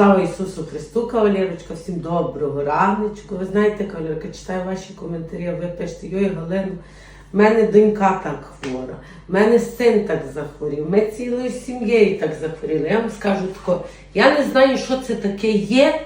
Слава Ісусу Христу, кавалерочка, всім доброго раночку. Ви знаєте, кавалерка, читаю ваші коментарі, ви пишете, йой, Галину, в мене донька так хвора, в мене син так захворів, ми цілою сім'єю так захворіли. Я вам скажу тако, я не знаю, що це таке є,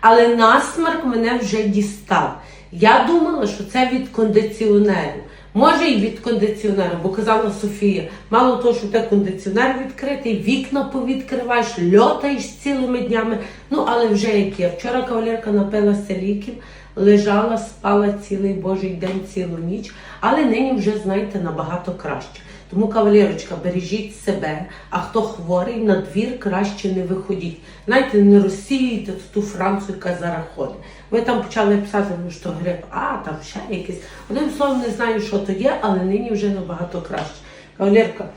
але насмарк мене вже дістав. Я думала, що це від кондиціонерів. Може і від кондиціонера, бо казала Софія, мало того, що те кондиціонер відкритий, вікна повідкриваєш, льотаєш цілими днями. Ну, але вже як є. Вчора кавалерка напилася ліків, лежала, спала цілий божий день, цілу ніч, але нині вже, знаєте, набагато краще. Тому, кавалерочка, бережіть себе, а хто хворий, на двір краще не виходіть. Знаєте, не розсіюйте ту Францію, яка зараз ходить. Ви там почали писати, ну що грип, а там ще якийсь. Одним словом, не знаю, що то є, але нині вже набагато краще. Кавалерка,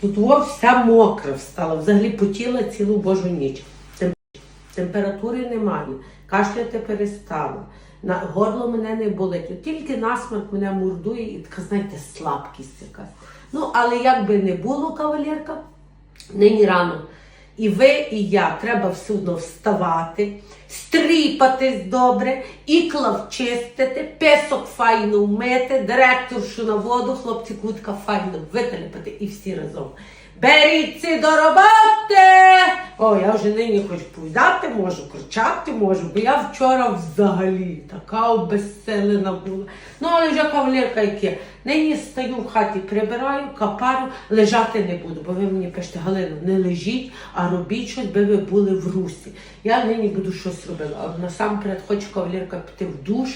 тут вся мокра встала, взагалі потіла цілу божу ніч. Температури немає, кашляти перестала. На горло мене не болить. Тільки насмарк мене мордує і така, знаєте, слабкість якась. Ну, але як би не було, кавалерка, нині рано. І ви, і я треба одно вставати, стріпатись добре, іклав чистити, песок файно вмити, директоршу на воду, хлопці кутка файно вителепати і всі разом. Беріться до роботи! О, я вже нині хоч повідати можу, кричати можу, бо я вчора взагалі така обезселена була. Ну, але вже кавалерка яке. Нині стою в хаті, прибираю, капарю, лежати не буду, бо ви мені пишете, Галина, не лежіть, а робіть щось, би ви були в русі. Я нині буду щось робила. Насамперед хочу кавалерка піти в душ,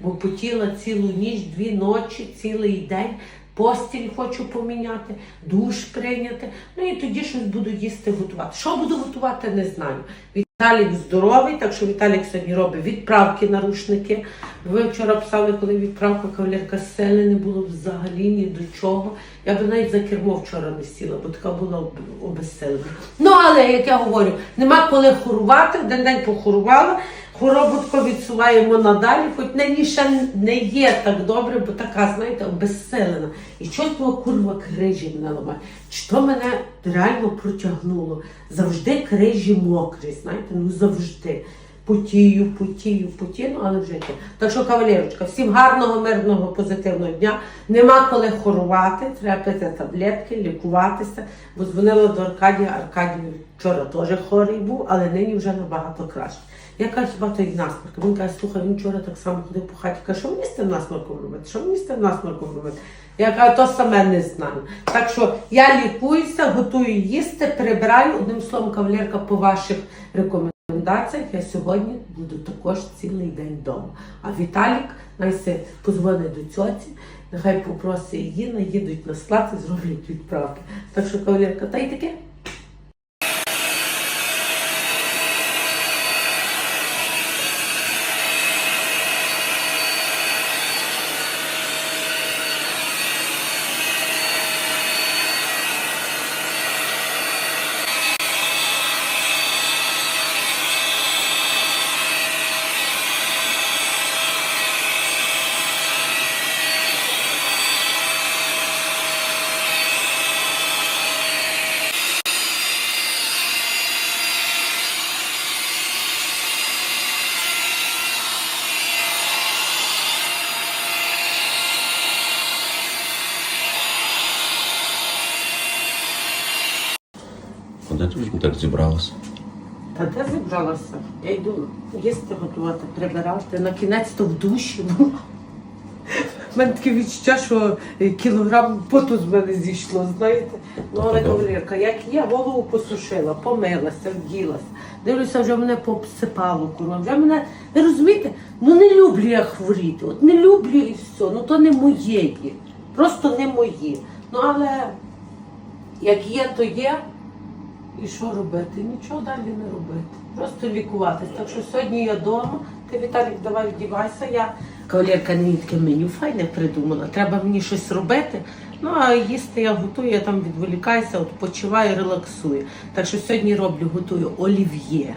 бо потіла цілу ніч, дві ночі, цілий день. Постіль хочу поміняти, душ прийняти. Ну і тоді щось буду їсти готувати. Що буду готувати, не знаю. Віталік здоровий, так що Віталік сьогодні робить відправки на рушники. Ви вчора писали, коли відправка кавалерка сели не було взагалі ні до чого. Я би навіть за кермо вчора не сіла, бо така була об- обезселена. Ну, але як я говорю, нема коли хорувати, один день похорувала, хворобу відсуваємо надалі, хоч нині ще не є так добре, бо така, знаєте, обезселена. І щось того курва крижі мене ламає. Чи то мене реально протягнуло? Завжди крижі мокрі, знаєте, ну завжди. Потію, потію, потію, ну але вже є. Так що, кавалерочка, всім гарного, мирного, позитивного дня. Нема коли хорувати, треба пити таблетки, лікуватися. Бо дзвонила до Аркадія. Аркадій вчора теж хворий був, але нині вже набагато краще. Я кажу, хіба той насморк. Він каже, слухай, він вчора так само ходив по хаті. Каже, що мені з тим насморком робити? Що мені з тим насморком робити? Я кажу, то саме не знаю. Так що я лікуюся, готую їсти, прибираю. Одним словом, кавалерка по ваших рекомендаціях. Я сьогодні буду також цілий день вдома. А Віталік найсе позвонить до цьоці, нехай попросить її, наїдуть на склад і зроблять відправки. Так що, кавалерка, та й таке. Куди ти так зібралася? Та де зібралася? Я йду їсти готувати, прибирати. На кінець то в душі. була. У мене таке відчуття, що кілограм поту з мене зійшло, знаєте. Ну, але кавалерка, як є, голову посушила, помилася, вділася. Дивлюся, вже мене пообсипало курва. Вже мене, ви розумієте, ну не люблю я хворіти. От не люблю і все. Ну то не моє є. Просто не моє. Ну але як є, то є. І що робити? Нічого далі не робити. Просто лікуватись. Так що сьогодні я вдома. Ти Віталік, давай вдівайся. Я кавалерка мені таке меню файне придумала. Треба мені щось робити. Ну а їсти я готую, я там відволікаюся, відпочиваю, релаксую. Так що сьогодні роблю, готую олів'є.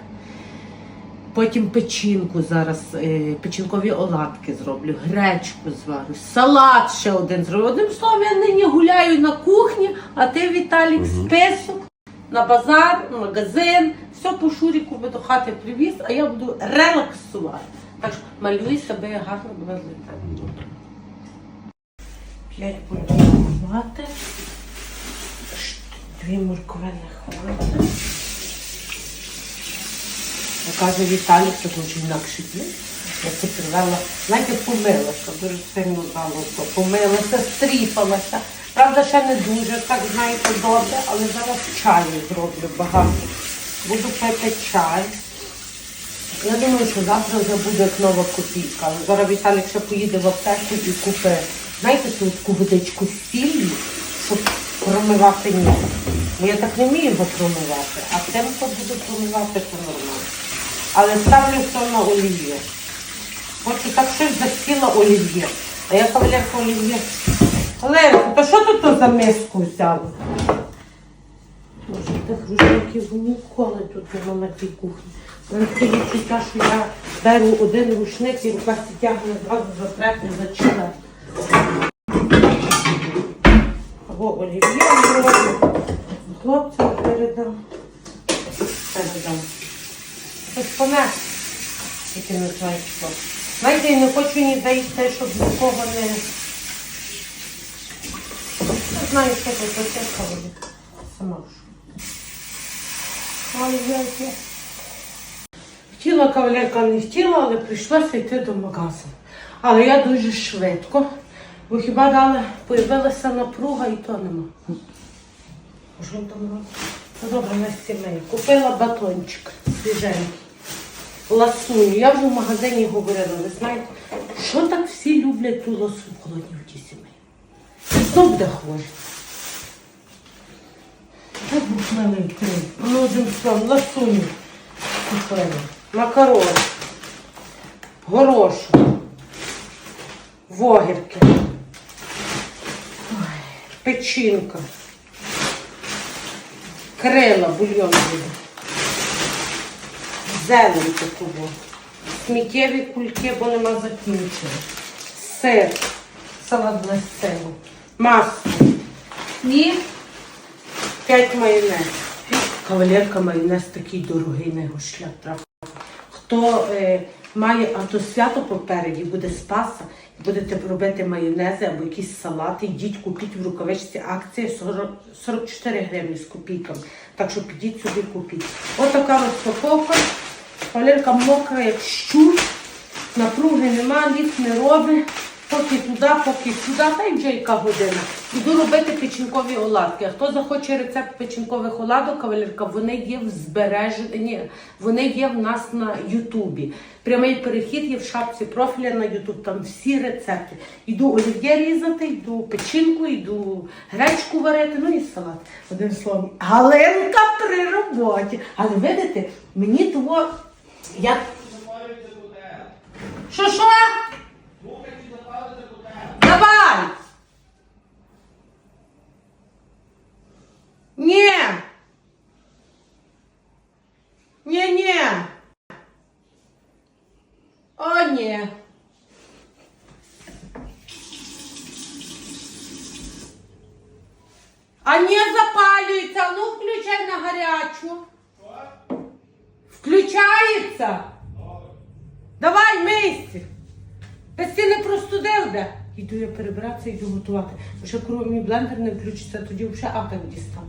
Потім печінку зараз, е, печінкові оладки зроблю, гречку зварю, салат ще один зроблю. Одним словом, я нині гуляю на кухні, а ти, Віталік, список на базар, на магазин, все по шуріку би до хати привіз, а я буду релаксувати. Так що малюй себе гарно до вас літає. П'ять бульбів хвати. Дві морковини хвати. Каже Віталій, це дуже інакше є. Я це привела, знаєте, помилася, дуже сильно дало. Помилася, стріпалася. Правда, ще не дуже, так знаєте, добре, але зараз чаю зроблю багато. Буду пити чай. Я думаю, що завтра вже буде як нова копійка. Але зараз Віталік ще поїде в аптеку і купить, знаєте, ту таку водичку з сіллю, щоб промивати ніс. Бо я так не вмію його промивати, а тим, хто буде промивати, це нормально. Але ставлю все на олів'є. Хочу так щось захотіла олів'є. А я кавалерка олів'є. Оленко, то що тут то за миску взяла? Боже, тих рушників ніколи тут нема на тій кухні. Мене таке відчуття, що я беру один рушник і рука тягне зразу за третій, за четвертий. Або олів'є зроблю. Хлопцям передам. Передам. Щось помер. Тільки не знаю. Знаєте, я не хочу ніде йти, щоб нікого не... Знаю, що тут. Сама. Ой, я, я. Хотіла кавалерка, не хотіла, але прийшлося йти до магазину. Але я дуже швидко, бо хіба дали, появилася напруга і то нема. Що там робить? Ну добре, на сімей. Купила батончик свіженький. Ласуню. Я вже в магазині говорила, ви знаєте, що так всі люблять ту ласу в холодній воді сімей. Буде хворий? Так був мене відкрив. Ну, одним словом, ласуню купила. Макарони. Горошок. Вогірки. Печінка. Крила, бульйон буде. Зелень такого. Сміттєві кульки, бо нема закінчення. Сир. Салат для сиру. Масло. І 5 майонез. Кавалерка майонез такий дорогий, на його шлях трапив. Хто е, має автосвято попереді, буде спаса, будете робити майонези або якісь салати, йдіть купіть в рукавичці акція 40, 44 гривні з копійками. Так що підіть собі купіть. Ось така розпаковка. Кавалерка мокра, як щур, напруги нема, ліфт не робить. Поки туди, поки сюди, та й вже яка година. Іду робити печінкові оладки. А хто захоче рецепт печінкових оладок, кавалерка, вони є в збереженні, вони є в нас на Ютубі. Прямий перехід є в шапці профіля на Ютуб. Там всі рецепти. Іду олів'є різати, йду печінку, йду гречку варити, ну і салат. Одним словом, Галинка при роботі. Але видите, мені того. Я... Що що? Давай! Ні! Ні, ні! О, ні! А не запалюється, ну включай на гарячу. Включається. Давай, мисці. Та ти не простудив де. Іду я перебратися, йду готувати. Бо ще мій блендер не включиться, тоді вже апек дістану.